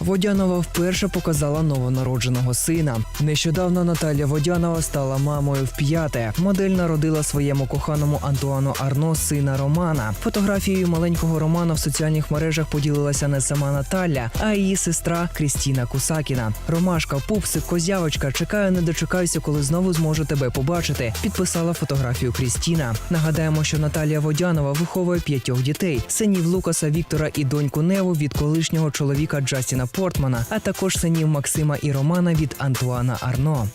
Водянова вперше показала новонародженого сина. Нещодавно Наталя Водянова стала мамою в п'яте. Модель народила своєму коханому Антуану Арно сина Романа. Фотографією маленького Романа в соціальних мережах поділилася не сама Наталя, а її сестра Крістіна Кусакіна. Ромашка, пупсик, козявочка. Чекаю, не дочекаюся, коли знову зможу тебе побачити. Підписала фотографію Крістіна. Нагадаємо, що Наталія Водянова виховує п'ятьох дітей: синів Лукаса, Віктора і доньку Неву від колишнього чоловіка Джастіна Портмана, а також синів Максима і Романа від Антуана Арно.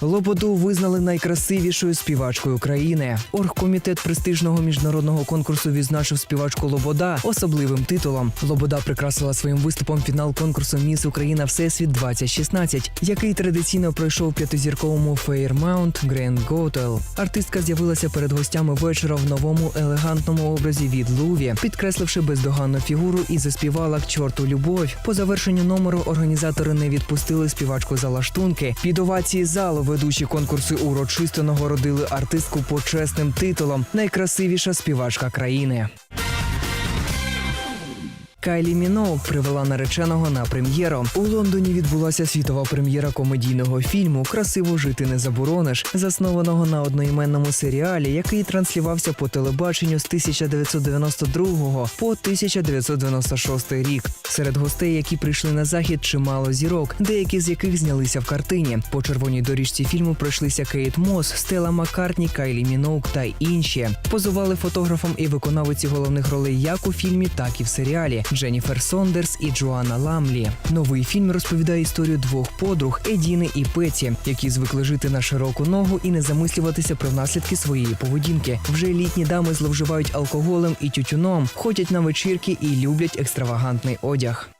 Лободу визнали найкрасивішою співачкою країни. Оргкомітет престижного міжнародного конкурсу відзначив співачку Лобода особливим титулом. Лобода прикрасила своїм виступом фінал конкурсу Міс Україна Всесвіт 2016, який традиційно пройшов п'ятизірковому Fairmount Grand Hotel. Артистка з'явилася перед гостями вечора в новому елегантному образі від Луві, підкресливши бездоганну фігуру і заспівала к чорту любов. По завершенню номеру організатори не відпустили співачку за лаштунки. Під овації залу ведучі конкурси урочисто нагородили артистку почесним титулом Найкрасивіша співачка країни. Кайлі Міноуг привела нареченого на прем'єру. У Лондоні відбулася світова прем'єра комедійного фільму Красиво жити не заборониш, заснованого на одноіменному серіалі, який транслювався по телебаченню з 1992 по 1996 рік. Серед гостей, які прийшли на захід, чимало зірок, деякі з яких знялися в картині. По червоній доріжці фільму пройшлися Кейт Мос, Стела Маккартні, Кайлі Міноуг та інші. Позували фотографам і виконавиці головних ролей як у фільмі, так і в серіалі. Дженніфер Сондерс і Джоанна Ламлі. Новий фільм розповідає історію двох подруг Едіни і Петі, які звикли жити на широку ногу і не замислюватися про наслідки своєї поведінки. Вже літні дами зловживають алкоголем і тютюном, ходять на вечірки і люблять екстравагантний одяг.